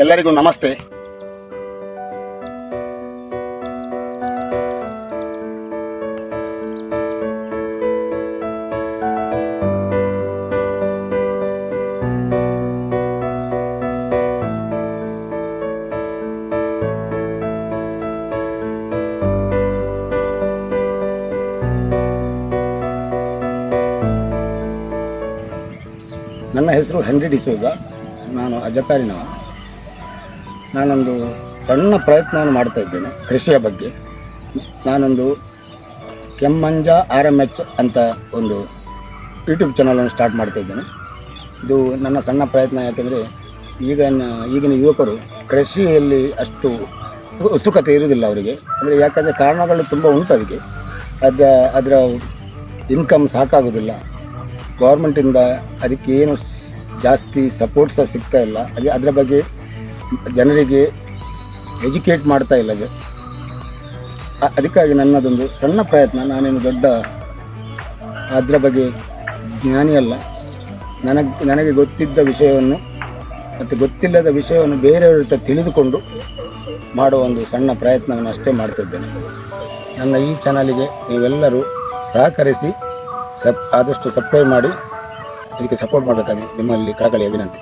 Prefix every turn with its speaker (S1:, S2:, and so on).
S1: ಎಲ್ಲರಿಗೂ ನಮಸ್ತೆ. ನನ್ನ ಹೆಸರು ಹೆನ್ರಿ ಡಿಸೋಜಾ. ನಾನು ಅಜಕಾರಿನವ ನಾನೊಂದು ಸಣ್ಣ ಪ್ರಯತ್ನವನ್ನು ಮಾಡ್ತಾ ಇದ್ದೇನೆ ಕೃಷಿಯ ಬಗ್ಗೆ. ನಾನೊಂದು ಕೆಮ್ಮಂಜ ಆರ್ ಎಂ ಎಚ್ ಅಂತ ಒಂದು ಯೂಟ್ಯೂಬ್ ಚಾನಲನ್ನು ಸ್ಟಾರ್ಟ್ ಮಾಡ್ತಾ ಇದ್ದೇನೆ. ಇದು ನನ್ನ ಸಣ್ಣ ಪ್ರಯತ್ನ ಯಾಕೆಂದರೆ ಈಗ ಈಗಿನ ಯುವಕರು ಕೃಷಿಯಲ್ಲಿ ಅಷ್ಟು ಉತ್ಸುಕತೆ ಇರುವುದಿಲ್ಲ ಅವರಿಗೆ. ಅಂದರೆ ಯಾಕಂದರೆ ಕಾರಣಗಳು ತುಂಬ ಉಂಟು ಅದಕ್ಕೆ. ಅದ, ಅದರ ಇನ್ಕಮ್ ಸಾಕಾಗೋದಿಲ್ಲ ಗೌರ್ಮೆಂಟಿಂದ ಅದಕ್ಕೇನು ಜಾಸ್ತಿ ಸಪೋರ್ಟ್ ಸಹ ಸಿಗ್ತಾ ಇಲ್ಲ. ಅದೇ ಅದರ ಬಗ್ಗೆ ಜನರಿಗೆ ಎಜುಕೇಟ್ ಮಾಡ್ತಾ ಇಲ್ಲ ಅದಕ್ಕಾಗಿ ನನ್ನದೊಂದು ಸಣ್ಣ ಪ್ರಯತ್ನ, ನಾನೇನು ದೊಡ್ಡ ಅದರ ಬಗ್ಗೆ ಜ್ಞಾನಿ ಅಲ್ಲ. ನನಗೆ ನನಗೆ ಗೊತ್ತಿದ್ದ ವಿಷಯವನ್ನು ಮತ್ತು ಗೊತ್ತಿಲ್ಲದ ವಿಷಯವನ್ನು ಬೇರೆಯವ್ರ ಹತ್ರ ತಿಳಿದುಕೊಂಡು ಮಾಡುವ ಒಂದು ಸಣ್ಣ ಪ್ರಯತ್ನವನ್ನು ಅಷ್ಟೇ ಮಾಡ್ತಿದ್ದೇನೆ. ನನ್ನ ಈ ಚಾನಲಿಗೆ ನೀವೆಲ್ಲರೂ ಸಹಕರಿಸಿ ಸಪ್ ಆದಷ್ಟು ಸಬ್ಸ್ಕ್ರೈಬ್ ಮಾಡಿ, ಇದಕ್ಕೆ ಸಪೋರ್ಟ್ ಮಾಡಬೇಕಾಗಿ ನಿಮ್ಮಲ್ಲಿ ಕಳಕಳಿಯ ವಿನಂತಿ